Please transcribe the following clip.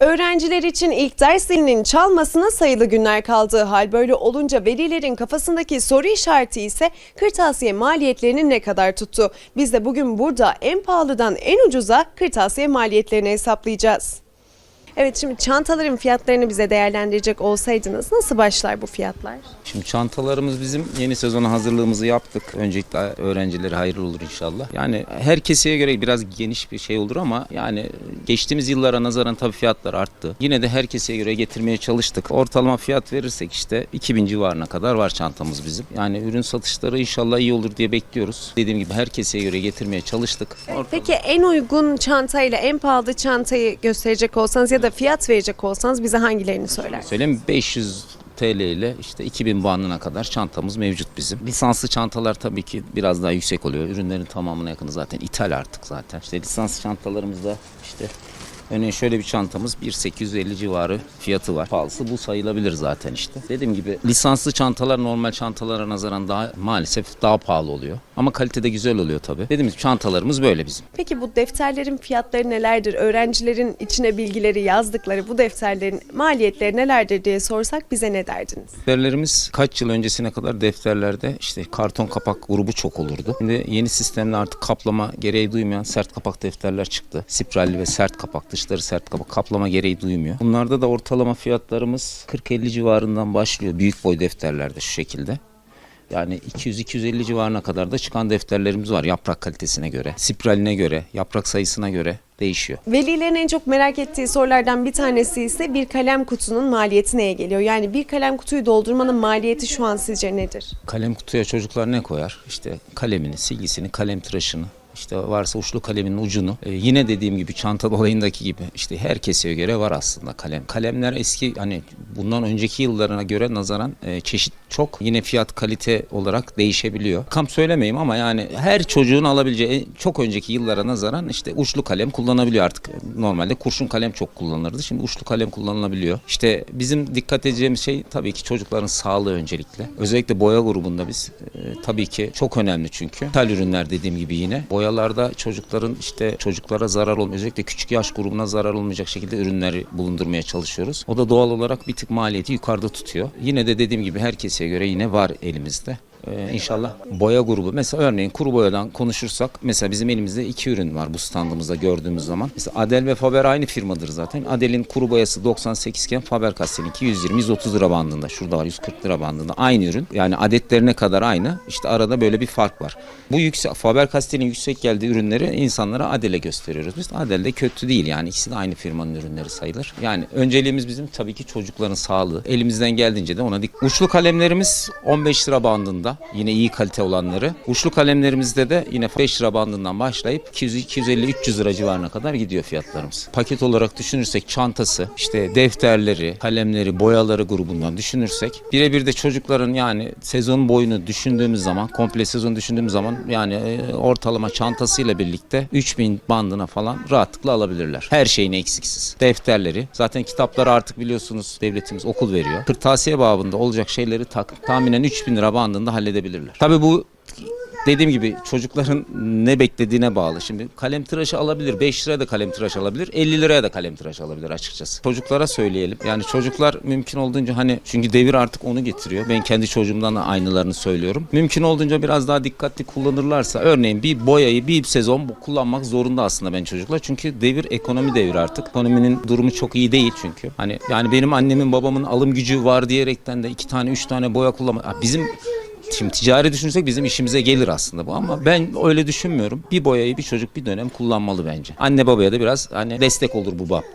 Öğrenciler için ilk ders zilinin çalmasına sayılı günler kaldı. Hal böyle olunca velilerin kafasındaki soru işareti ise kırtasiye maliyetlerini ne kadar tuttu? Biz de bugün burada en pahalıdan en ucuza kırtasiye maliyetlerini hesaplayacağız. Evet şimdi çantaların fiyatlarını bize değerlendirecek olsaydınız nasıl başlar bu fiyatlar? Şimdi çantalarımız bizim yeni sezona hazırlığımızı yaptık. Öncelikle öğrencilere hayırlı olur inşallah. Yani her keseye göre biraz geniş bir şey olur ama yani geçtiğimiz yıllara nazaran tabii fiyatlar arttı. Yine de her keseye göre getirmeye çalıştık. Ortalama fiyat verirsek işte 2000 civarına kadar var çantamız bizim. Yani ürün satışları inşallah iyi olur diye bekliyoruz. Dediğim gibi her keseye göre getirmeye çalıştık. Peki en uygun çantayla en pahalı çantayı gösterecek olsanız ya da fiyat verecek olsanız bize hangilerini söyler? Söyleyeyim 500 TL ile işte 2000 bandına kadar çantamız mevcut bizim. Lisanslı çantalar tabii ki biraz daha yüksek oluyor. Ürünlerin tamamına yakını zaten ithal artık zaten. İşte lisanslı çantalarımızda işte Örneğin şöyle bir çantamız 1850 civarı fiyatı var. Pahalısı bu sayılabilir zaten işte. Dediğim gibi lisanslı çantalar normal çantalara nazaran daha maalesef daha pahalı oluyor. Ama kalitede güzel oluyor tabii. Dediğim gibi çantalarımız böyle bizim. Peki bu defterlerin fiyatları nelerdir? Öğrencilerin içine bilgileri yazdıkları bu defterlerin maliyetleri nelerdir diye sorsak bize ne derdiniz? Defterlerimiz kaç yıl öncesine kadar defterlerde işte karton kapak grubu çok olurdu. Şimdi yeni sistemde artık kaplama gereği duymayan sert kapak defterler çıktı. Spiralli ve sert kapak, dışları sert kapak kaplama gereği duymuyor. Bunlarda da ortalama fiyatlarımız 40-50 civarından başlıyor büyük boy defterlerde şu şekilde. Yani 200-250 civarına kadar da çıkan defterlerimiz var yaprak kalitesine göre, spiraline göre, yaprak sayısına göre değişiyor. Velilerin en çok merak ettiği sorulardan bir tanesi ise bir kalem kutunun maliyeti neye geliyor? Yani bir kalem kutuyu doldurmanın maliyeti şu an sizce nedir? Kalem kutuya çocuklar ne koyar? İşte kalemini, silgisini, kalem tıraşını, işte varsa uçlu kalemin ucunu. Ee, yine dediğim gibi çanta olayındaki gibi işte her keseye göre var aslında kalem. Kalemler eski hani bundan önceki yıllarına göre nazaran e, çeşit çok. Yine fiyat kalite olarak değişebiliyor. Kam söylemeyeyim ama yani her çocuğun alabileceği en- çok önceki yıllara nazaran işte uçlu kalem kullanabiliyor artık. Normalde kurşun kalem çok kullanılırdı. Şimdi uçlu kalem kullanılabiliyor. İşte bizim dikkat edeceğimiz şey tabii ki çocukların sağlığı öncelikle. Özellikle boya grubunda biz e, tabii ki çok önemli çünkü. Thal ürünler dediğim gibi yine. Boyalarda çocukların işte çocuklara zarar olmayacak, özellikle küçük yaş grubuna zarar olmayacak şekilde ürünleri bulundurmaya çalışıyoruz. O da doğal olarak bir tık maliyeti yukarıda tutuyor. Yine de dediğim gibi her keseye göre yine var elimizde. Ee, inşallah boya grubu. Mesela örneğin kuru boyadan konuşursak mesela bizim elimizde iki ürün var bu standımızda gördüğümüz zaman. Mesela Adel ve Faber aynı firmadır zaten. Adel'in kuru boyası 98 iken Faber Castell'inki 120-130 lira bandında. Şurada var 140 lira bandında. Aynı ürün. Yani adetlerine kadar aynı. İşte arada böyle bir fark var. Bu yüksek Faber Castell'in yüksek geldiği ürünleri insanlara Adel'e gösteriyoruz. Biz Adel de kötü değil yani. ikisi de aynı firmanın ürünleri sayılır. Yani önceliğimiz bizim tabii ki çocukların sağlığı. Elimizden geldiğince de ona dik. Uçlu kalemlerimiz 15 lira bandında. Yine iyi kalite olanları. Uçlu kalemlerimizde de yine 5 lira bandından başlayıp 200 250 300 lira civarına kadar gidiyor fiyatlarımız. Paket olarak düşünürsek çantası, işte defterleri, kalemleri, boyaları grubundan düşünürsek birebir de çocukların yani sezon boyunu düşündüğümüz zaman, komple sezon düşündüğümüz zaman yani e, ortalama çantasıyla birlikte 3000 bandına falan rahatlıkla alabilirler. Her şeyini eksiksiz. Defterleri, zaten kitapları artık biliyorsunuz devletimiz okul veriyor. Kırtasiye babında olacak şeyleri tak, tahminen 3000 lira bandında halledebilirler. Tabii bu Dediğim gibi çocukların ne beklediğine bağlı. Şimdi kalem tıraşı alabilir. 5 liraya da kalem tıraşı alabilir. 50 liraya da kalem tıraşı alabilir açıkçası. Çocuklara söyleyelim. Yani çocuklar mümkün olduğunca hani çünkü devir artık onu getiriyor. Ben kendi çocuğumdan da aynılarını söylüyorum. Mümkün olduğunca biraz daha dikkatli kullanırlarsa örneğin bir boyayı bir sezon kullanmak zorunda aslında ben çocuklar. Çünkü devir ekonomi devir artık. Ekonominin durumu çok iyi değil çünkü. Hani yani benim annemin babamın alım gücü var diyerekten de iki tane üç tane boya kullanma. Ha, Bizim Şimdi ticari düşünürsek bizim işimize gelir aslında bu ama ben öyle düşünmüyorum. Bir boyayı bir çocuk bir dönem kullanmalı bence. Anne babaya da biraz hani destek olur bu bapta.